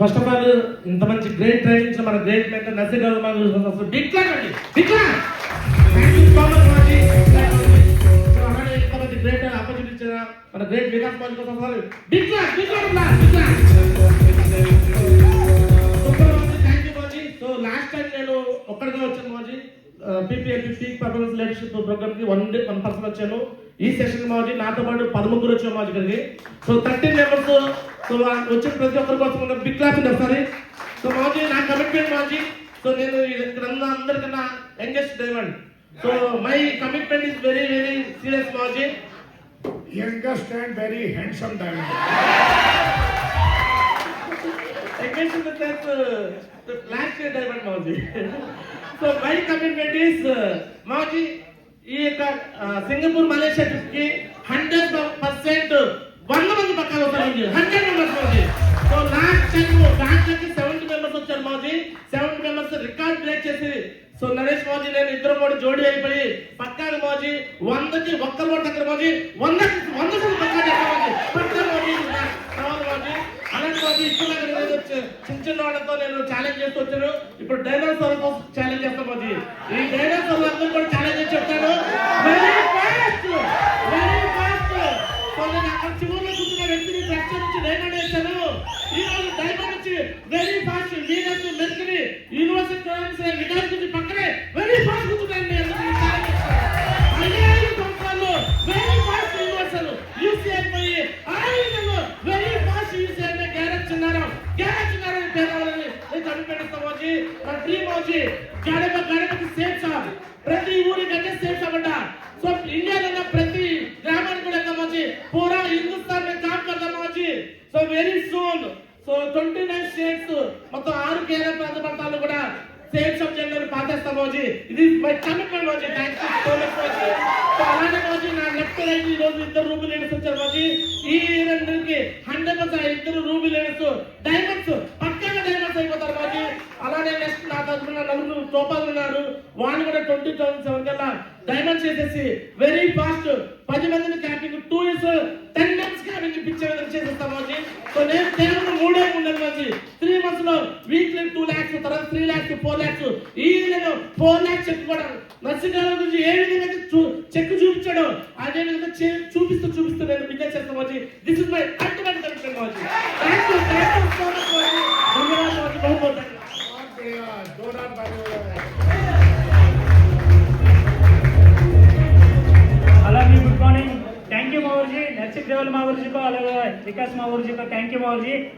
First of all ఇంత మంచి great trainings మన గ్రేట్ మెంటర్ నర్సింగ్ గారు బిగ్ క్లాస్ అండి బిగ్ గ్రేట్ ఆపర్చునిటీ ఇచ్చిన మన గ్రేట్ వికాస్ పాల్ కోసం big claps big big thank you Mauji. So last time నేను ఒక్కడిగా వచ్చాను Mauji. PPLP peak performance leadership ప్రోగ్రామ్కి వన్ డే వన్ పర్సన్ వచ్చాను. ఈ సెషన్ మాజీ నాతో పాటు పదముగ్గురు వచ్చాము మాజీ ఇక్కడికి సో థర్టీన్ మెంబర్స్ సో వచ్చిన ప్రతి ఒక్కరి కోసం ఉన్న బిగ్ క్లాస్ ఉంది ఒకసారి సో మాజీ నా కమిట్మెంట్ మాజీ సో నేను ఇక్కడ ఉన్న అందరికన్నా youngest diamond so my commitment is very very serious Mauji youngest and very handsome diamond. against the sense, uh, the last year diamond Mauji. so my commitment is uh, Mauji ఈ యొక్క Singapore Malaysia ట్రిప్కి hundred percent ఇద్దరు మూడు జోడీ అయిపోయి పక్కన మౌజీ వందకి ఒక్కరు కూడా దగ్గర మౌజీ వంద వంద మంది అలాంటి ఇప్పుడు వచ్చి- చిన్న చిన్న వాళ్ళతో నేను ఛాలెంజ్ చేస్తూ వచ్చాను. ఇప్పుడు డైనోసార్ మన టీం వచ్చి గడప గడపకి సేఫ్ షాప్ ప్రతి ఊరికంటే సేఫ్ షాప్ అంట సో ఇండియాలో ఉన్న ప్రతి గ్రామానికి కూడా ఎక్కడ వచ్చి పూరా హిందుస్థాన్ మీద కామ్ వచ్చి. So very soon. So twenty nine states మొత్తం ఆరు కేంద్ర ప్రాంత ప్రాంతాలు కూడా సేఫ్ షాప్ చేయడం పాతేస్తాం వచ్చి. ఇది మై కమిట్మెంట్ వచ్చి. థ్యాంక్స్ సో మచ్ వచ్చి సో అలానే వచ్చి నా లెఫ్ట్ రైట్ ఈ రోజు ఇద్దరు రూబీ లేడీస్ వచ్చారు వచ్చి. ఈ రెండుకి హండ్రెడ్ పర్సెంట్ ఇద్దరు రూబీ లేడీస్ డైరెక్ట్ తరఫున టోపాలు ఉన్నారు. వాళ్ళు కూడా ట్వంటీ థౌసండ్ సెవెన్ కల్లా డైమండ్ చేసేసి వెరీ ఫాస్ట్ పది మందిని capping two years ten months capping ఇప్పించే విధంగా చేసేస్తాం వచ్చి సో నేను కేవలం మూడే ఉండదు వచ్చి త్రీ మంత్స్లో వీక్లీ టూ ల్యాక్స్ తర్వాత త్రీ ల్యాక్స్ ఫోర్ ల్యాక్స్ ఈ నేను ఫోర్ ల్యాక్స్ చెక్ కూడా నర్సింగ్ గురించి ఏ విధంగా చూ- చెక్ చూపించాడో అదే విధంగా చే- చూపిస్తూ చూపిస్తూ నేను బిజినెస్ చేస్తాం వచ్చి this is my hello ji good morning thank you Mawar ji Narsingh Deval Mawar ji को अलग विकास मावर जी को थैंक यू मावर जी